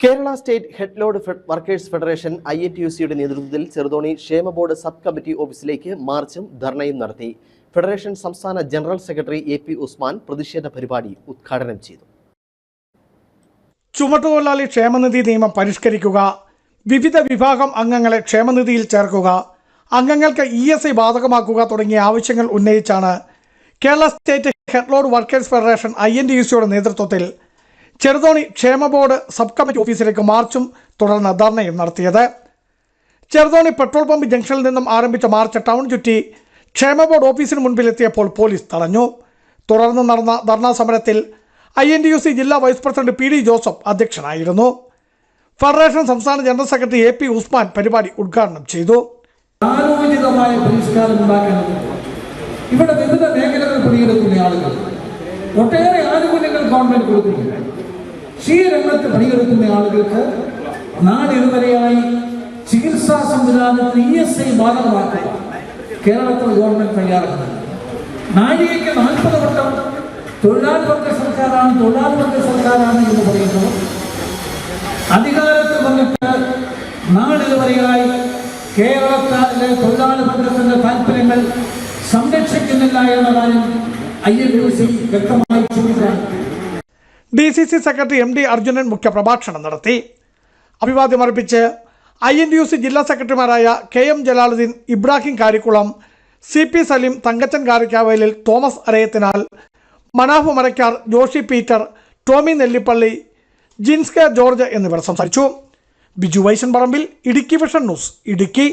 Kerala state head load workers federation I A T U സിയുടെ നേതൃത്വത്തിൽ ചെറുതോണി ക്ഷേമ board sub committee ഓഫീസിലേക്ക് മാർച്ചും ധർണയും നടത്തി. ഫെഡറേഷൻ സംസ്ഥാന general secretary A P Usman പ്രതിഷേധ പരിപാടി ഉദ്ഘാടനം ചെയ്തു. ചുമട്ടുതൊഴിലാളി ക്ഷേമനിധി നിയമം പരിഷ്കരിക്കുക വിവിധ വിഭാഗം അംഗങ്ങളെ ക്ഷേമനിധിയിൽ ചേർക്കുക അംഗങ്ങൾക്ക് ഇ എസ് ഐ ബാധകമാക്കുക തുടങ്ങിയ ആവശ്യങ്ങൾ ഉന്നയിച്ചാണ് Kerala state head headload workers federation I N T U സിയുടെ നേതൃത്വത്തിൽ ചെറുതോണി ക്ഷേമ ബോർഡ് സബ് കമ്മിറ്റി ഓഫീസിലേക്ക് മാർച്ചും തുടർന്ന് ധർണയും നടത്തിയത്. ചെറുതോണി പെട്രോൾ പമ്പ് ജംഗ്ഷനിൽ നിന്നും ആരംഭിച്ച മാർച്ച് ടൗൺ ചുറ്റി ക്ഷേമ ബോർഡ് ഓഫീസിന് മുൻപിലെത്തിയപ്പോൾ പോലീസ് തടഞ്ഞു. തുടർന്ന് നടന്ന ധർണാ സമരത്തിൽ ഐ എൻ യു സി ജില്ലാ vice president P D Joseph അധ്യക്ഷനായിരുന്നു. ഫെഡറേഷൻ സംസ്ഥാന general secretary A P Usman പരിപാടി ഉദ്ഘാടനം ചെയ്തു. പരിഷ്കാരം ഇവിടെ വിവിധ മേഖലകൾ പണിയെടുക്കുന്ന ആളുകൾ. ഒട്ടേറെ ആനുകൂല്യങ്ങൾ ഗവൺമെന്റ് കൊടുത്തിരിക്കുന്നത് ക്ഷീരംഗത്ത് പണിയെടുക്കുന്ന ആളുകൾക്ക് നാളിതുവരെയായി ചികിത്സാ സംവിധാനത്തിന് ഇ എസ് ഐ ബാധകമാക്കുക കേരളത്തിൽ ഗവൺമെന്റ് തയ്യാറാക്കുന്നത് നാഴികയ്ക്ക് നാൽപ്പത് വട്ടം തൊഴിലാളിവർഗ സർക്കാരാണ് തൊഴിലാളിവർഗ സർക്കാരാണ് എന്ന് പറയുന്നത്. അധികാരത്തിൽ വന്നിട്ട് നാളിതുവരെയായി കേരളത്തിലെ തൊഴിലാളി വർഗത്തിന്റെ താല്പര്യങ്ങൾ സംരക്ഷിക്കുന്നില്ല എന്ന കാര്യം ഐ എൻ യു സി വ്യക്തമായി ചൂണ്ടിക്കാണിച്ചു D C C secretary M D Arjunan മുഖ്യപ്രഭാഷണം നടത്തി. അഭിവാദ്യമർപ്പിച്ച് ഐ എൻ യു സി ജില്ലാ സെക്രട്ടറിമാരായ K M Jalaluddin Ibrahim Karikkulam C P Saleem Thankachan Karikkavayalil Thomas Arayathinal Manaf Marakkar Joshi Peter Tomy Nellippally ജിൻസ്ക George എന്നിവർ സംസാരിച്ചു. ബിജു വൈശൻ പറമ്പിൽ Idukki vision news Idukki.